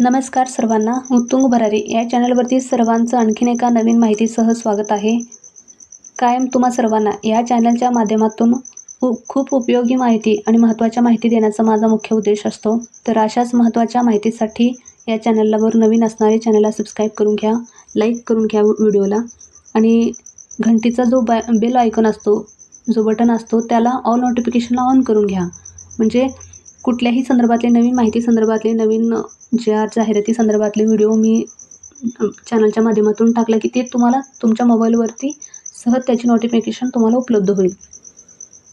नमस्कार सर्वांना उत्तुंग भरारी या चॅनलवरती सर्वांचं आणखीन एका नवीन माहितीसह स्वागत आहे. कायम तुम्हा सर्वांना या चॅनलच्या माध्यमातून खूप उपयोगी माहिती आणि महत्त्वाच्या माहिती देण्याचा माझा मुख्य उद्देश असतो. तर अशाच महत्त्वाच्या माहितीसाठी या चॅनलवर नवीन असणारे चॅनलला सबस्क्राईब करून घ्या लाईक करून घ्या व्हिडिओला. आणि घंटीचा जो बॅ बेल आयकॉन असतो जो बटन असतो त्याला ऑल नोटिफिकेशनला ऑन करून घ्या. म्हणजे कुठल्याही संदर्भातले नवीन माहिती संदर्भातले नवीन ज्या जाहिराती संदर्भातले व्हिडिओ मी चॅनलच्या माध्यमातून टाकला की ते तुम्हाला तुमच्या मोबाईलवरती सहज त्याची नोटिफिकेशन तुम्हाला उपलब्ध होईल.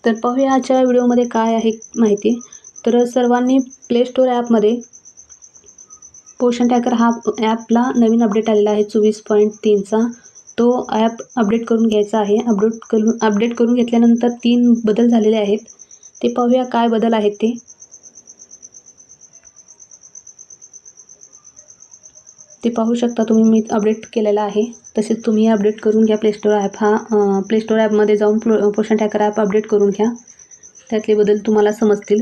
तर पाहूया आजच्या व्हिडिओमध्ये काय आहे माहिती. तर सर्वांनी प्ले स्टोअर ॲपमध्ये पोषण टॅकर हा ॲपला नवीन अपडेट आलेला आहे चोवीस पॉईंट तीनचा तो ॲप अपडेट करून घ्यायचा आहे. अपडेट करून अपडेट करून घेतल्यानंतर तीन बदल झालेले आहेत. ते पाहूया काय बदल आहेत ते. ते पाहू शकता तुम्ही मी अपडेट केलेला आहे. तसेच तुम्ही अपडेट करून घ्या प्लेस्टोर ॲप हा प्लेस्टोर ॲपमध्ये जाऊन प्रो पोषण टॅकर ॲप अपडेट करून घ्या. त्यातले बदल तुम्हाला समजतील.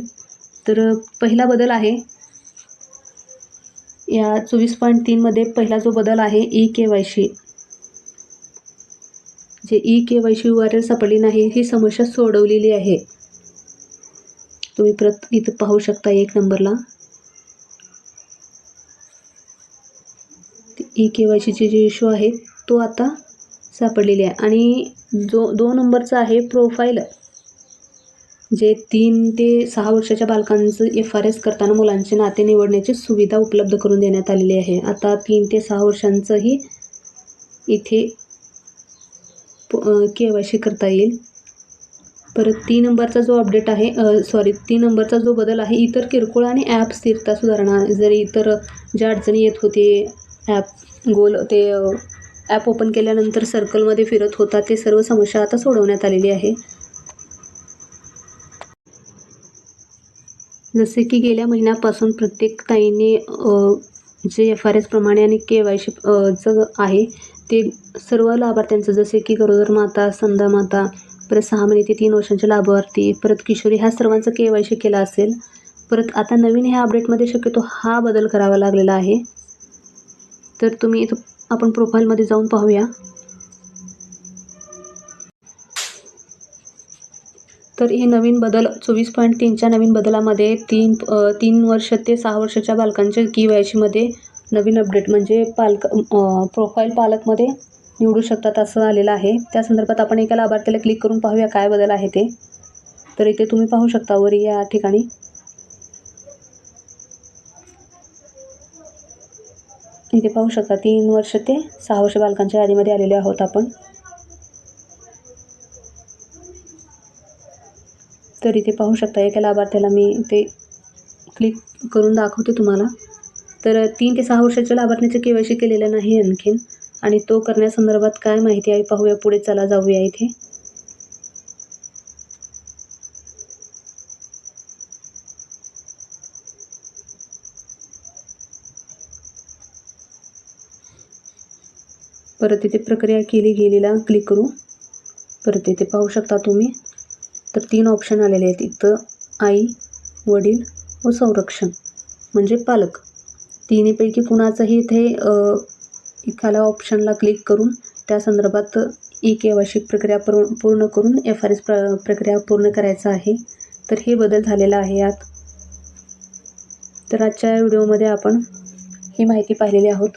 तर पहिला बदल आहे या चोवीस पॉईंट तीनमध्ये पहिला जो बदल आहे E K Y C E K Y C U R L L सापडली नाही ही समस्या सोडवलेली आहे. तुम्ही परत इथं पाहू शकता एक नंबरला. ई के वाय सीचे जे इश्यू आहे तो आता सापडलेले आहे. आणि जो दोन नंबरचा आहे प्रोफाईल जे तीन ते सहा वर्षाच्या बालकांचं एफ आर एस करताना मुलांचे नाते निवडण्याची सुविधा उपलब्ध करून देण्यात आलेली आहे. आता तीन ते सहा वर्षांचंही इथे के वाय सी करता येईल. परत तीन नंबरचा जो अपडेट आहे सॉरी तीन नंबरचा जो बदल आहे इतर किरकोळ आणि ॲप स्थिरता सुधारणा जरी इतर ज्या अडचणी येत होते ॲप गोल ते ॲप ओपन केल्यानंतर सर्कलमध्ये फिरत होता ते सर्व समस्या आता सोडवण्यात आलेली आहे. जसे की गेल्या महिन्यापासून प्रत्येक ताईने जे एफ आर एसप्रमाणे आणि के वाय सी चं आहे ते सर्व लाभार्थ्यांचं जसे की गरोदर माता संधा माता परत सहा महिने ते तीन वर्षांचे लाभार्थी परत किशोरी ह्या सर्वांचं के वाय सी केला असेल. परत आता नवीन ह्या अपडेटमध्ये शक्यतो हा बदल करावा लागलेला आहे. तर तुम्ही इथं आपण प्रोफाईलमध्ये जाऊन पाहूया. तर हे नवीन बदल चोवीस पॉईंट तीनच्या नवीन बदलामध्ये तीन तीन वर्ष ते सहा वर्षाच्या बालकांच्या की वाय सीमध्ये नवीन अपडेट म्हणजे पालक प्रोफाईल पालकमध्ये निवडू शकतात असं आलेलं आहे. त्या संदर्भात आपण एका लाभार्थ्याला क्लिक करून पाहूया काय बदल आहे ते. तर इथे तुम्ही पाहू शकता वर या ठिकाणी. इथे पाहू शकता तीन वर्ष ते सहा वर्ष बालकांच्या यादीमध्ये आलेले आहोत आपण. तर इथे पाहू शकता एका लाभार्थ्याला मी ते क्लिक करून दाखवते तुम्हाला. तर तीन ते सहा वर्षाच्या लाभार्थ्याचे के वाय सी केलेलं नाही आणखीन. आणि तो करण्यासंदर्भात काय माहिती आहे पाहूया पुढे चला जाऊया इथे. परत इथे प्रक्रिया केली गेलेला क्लिक करू. परत इथे पाहू शकता तुम्ही. तर तीन ऑप्शन आलेले आहेत. इथं आई वडील व संरक्षण म्हणजे पालक. तिन्हीपैकी कुणाचंही इथे एखाद्या ऑप्शनला क्लिक करून त्या संदर्भात ई के प्रक्रिया पूर पूर्ण करून एफ आर एस प्र प्रक्रिया पूर्ण करायचं आहे. तर हे बदल झालेला आहे यात. तर आजच्या व्हिडिओमध्ये आपण ही माहिती पाहिलेली आहोत.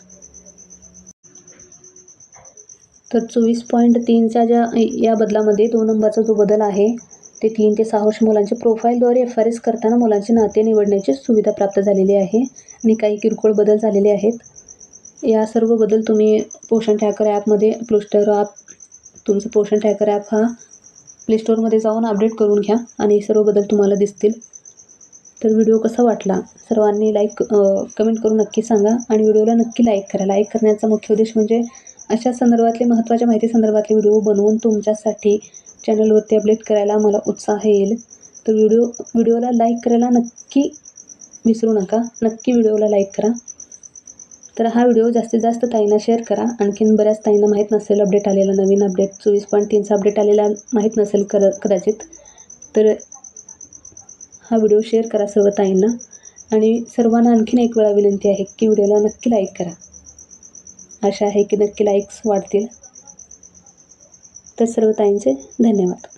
तर चोवीस पॉईंट तीनच्या ज्या या बदलामध्ये दोन नंबरचा जो बदल आहे ते तीन ते सहा वर्ष मुलांचे प्रोफाईलद्वारे एफ आर एस करताना मुलांचे नाते निवडण्याची सुविधा प्राप्त झालेली आहे आणि काही किरकोळ बदल झालेले आहेत. या सर्व बदल तुम्ही पोषण ट्रॅकर ॲपमध्ये प्ले ॲप तुमचं पोषण ट्रॅकर ॲप हा प्लेस्टोरमध्ये जाऊन अपडेट करून घ्या आणि सर्व बदल तुम्हाला दिसतील. तर व्हिडिओ कसा वाटला? सर्वांनी लाईक कमेंट करून नक्की सांगा आणि व्हिडिओला नक्की लाईक करा. लाईक करण्याचा मुख्य उद्देश म्हणजे अशा संदर्भातले महत्त्वाच्या माहिती संदर्भातले व्हिडिओ बनवून तुमच्यासाठी चॅनलवरती अपडेट करायला मला उत्साह येईल. तर व्हिडिओ व्हिडिओला लाईक करायला नक्की विसरू नका. नक्की व्हिडिओला लाईक करा. तर हा व्हिडिओ जास्तीत जास्त ताईंना शेअर करा. आणखीन बऱ्याच ताईंना माहीत नसेल अपडेट आलेला नवीन अपडेट. चोवीस पॉईंट तीनचा अपडेट आलेला माहीत नसेल कर कदाचित. तर हा व्हिडिओ शेअर करा सर्व ताईंना. आणि सर्वांना आणखीन एक वेळा विनंती आहे की व्हिडिओला नक्की लाईक करा. आशा आहे की नक्की लाईक्स वाढतील. तर सर्व ताईंचे धन्यवाद.